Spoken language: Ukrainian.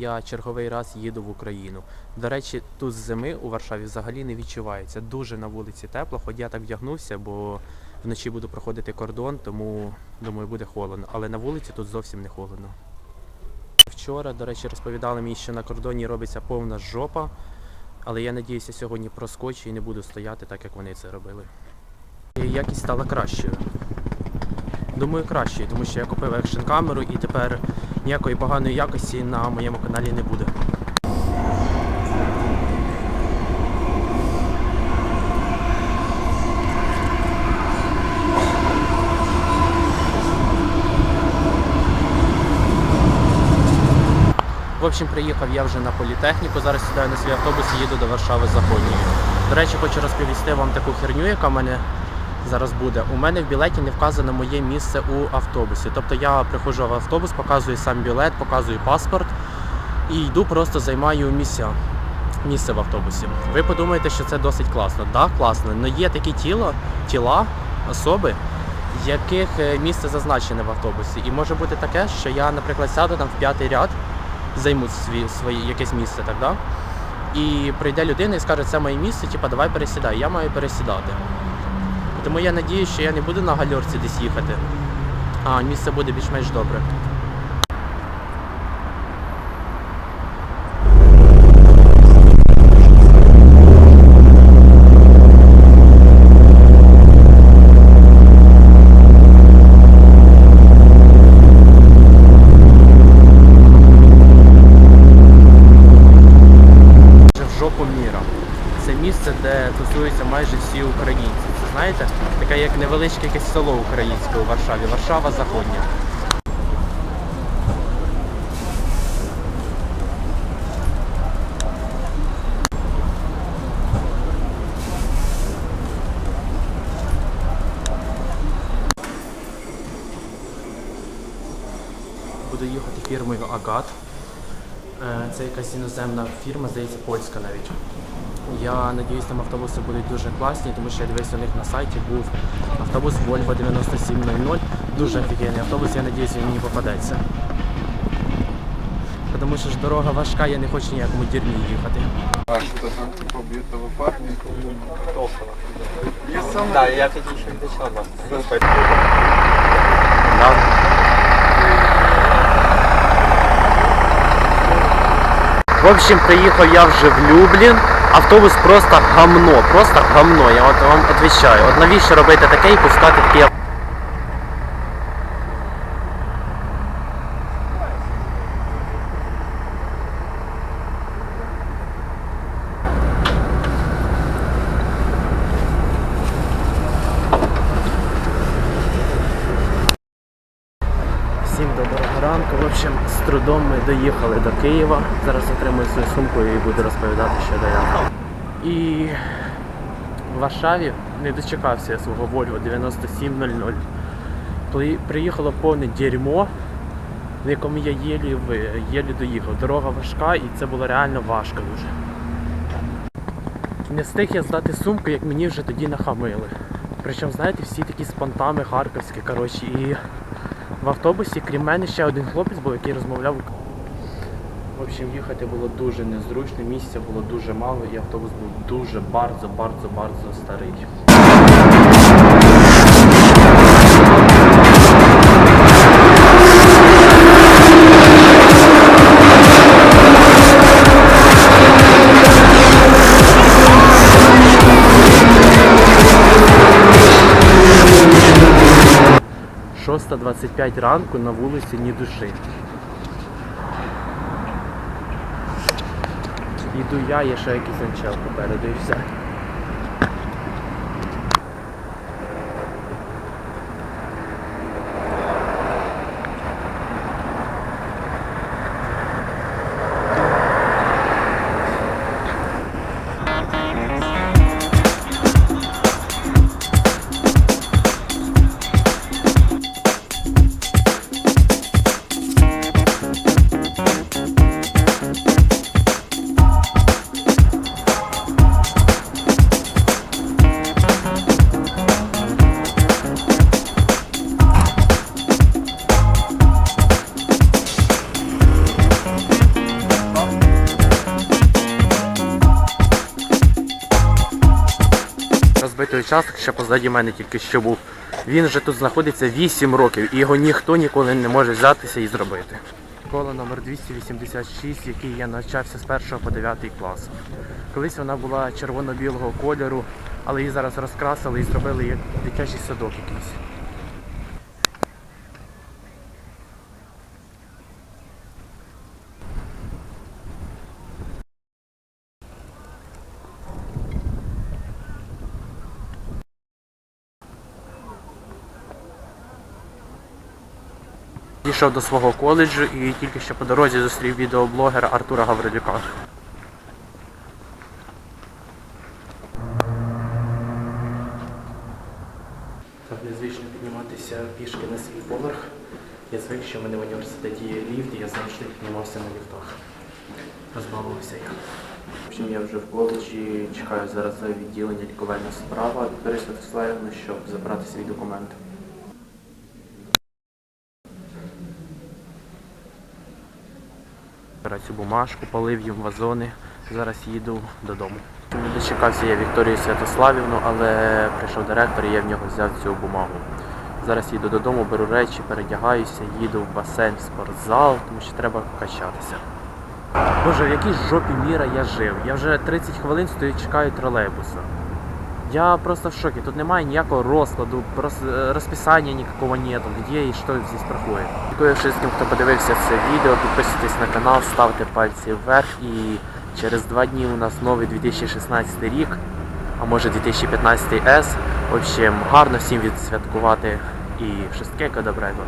я черговий раз їду в Україну. До речі, тут зими у Варшаві взагалі не відчувається. Дуже на вулиці тепло, хоч я так вдягнувся, бо вночі буду проходити кордон, тому думаю, буде холодно. Але на вулиці тут зовсім не холодно. Вчора, до речі, розповідали мені, що на кордоні робиться повна жопа, але я надіюся, сьогодні проскочу і не буду стояти так, як вони це робили. І якість стала кращою. Думаю, кращою, тому що я купив екшн камеру і тепер ніякої поганої якості на моєму каналі не буде. В общем, приїхав я вже на політехніку. Зараз сідаю на свій автобус і їду до Варшави Заходньої. До речі, хочу розповісти вам таку херню, яка мене зараз буде. У мене в білеті не вказано моє місце у автобусі. Тобто я приходжу в автобус, показую сам білет, показую паспорт і йду, просто займаю місця. Місце в автобусі. Ви подумаєте, що це досить класно. Так, да, класно. Але є такі тіла, тіла, особи, яких е, місце зазначене в автобусі. І може бути таке, що я, наприклад, сяду там в п'ятий ряд, займу свій, своє якесь місце, так, да? і прийде людина і скаже, це моє місце, типа давай пересідай, я маю пересідати. Тому я надію, що я не буду на гальорці десь їхати, а місце буде більш-менш добре. Невеличке якесь село українське у Варшаві. Варшава Заходня. Буду їхати фірмою Агат. Е, Це якась іноземна фірма, здається, польська навіть. Я надіюсь, там автобуси будуть дуже класні, тому що я дивився у них на сайті, був автобус Volvo 9700. Дуже офігенний автобус, я надіюсь, він мені попадеться. Тому що ж дорога важка, я не хочу ніякому дірмі їхати. Да, я хотів, щоб. В общем, приїхав я вже в Люблін. Автобус просто гамно, просто гамно. Я от вам відповідаю. От навіщо робити таке і пускати такі ав- Всім доброго ранку. В общем, з трудом ми доїхали до Києва. Зараз отримую свою сумку і буду розповідати, що де я. І в Варшаві не дочекався я свого Volvo 9700. Приїхало повне дерьмо, в якому я єлі, єлі доїхав. Дорога важка і це було реально важко дуже. Не встиг я здати сумку, як мені вже тоді нахамили. Причому, знаєте, всі такі з понтами харківські, коротше, і в автобусі, крім мене, ще один хлопець був, який розмовляв. В общем, їхати було дуже незручно, місця було дуже мало, і автобус був дуже bardzo, bardzo, bardzo старий. Шоста 25 ранку на вулиці ні душі. Іду я, є ще якийсь анчел попереду і все. Розбитий участок, ще позаді мене тільки що був. Він вже тут знаходиться 8 років і його ніхто ніколи не може взятися і зробити. Школа номер 286, в якій я навчався з 1 по 9 клас. Колись вона була червоно-білого кольору, але її зараз розкрасили і зробили як дитячий садок якийсь. Дійшов до свого коледжу і тільки що по дорозі зустрів відеоблогера Артура Гаврилюка. Так незвично підніматися пішки на свій поверх. Я звик, що в мене в університеті є ліфт, і я завжди піднімався на ліфтах. Розбавився я. В общем, я вже в коледжі чекаю зараз за відділення лікувальна справа Вікторії Святославівни, щоб забрати свій документ. Цю бумажку, полив їм вазони. Зараз їду додому. Не дочекався я Вікторію Святославівну, але прийшов директор і я в нього взяв цю бумагу. Зараз їду додому, беру речі, передягаюся, їду в басейн, в спортзал, тому що треба качатися. Боже, в якій жопі міра я жив. Я вже 30 хвилин стою, чекаю тролейбуса. Я просто в шокі. Тут немає ніякого розкладу, прос- розписання ніякого нету, де і що здесь проходить. Дякую всім, хто подивився це відео. Підписуйтесь на канал, ставте пальці вверх і через два дні у нас новий 2016 рік, а може 2015 С. В общем, гарно всім відсвяткувати і wszystkiego dobrego.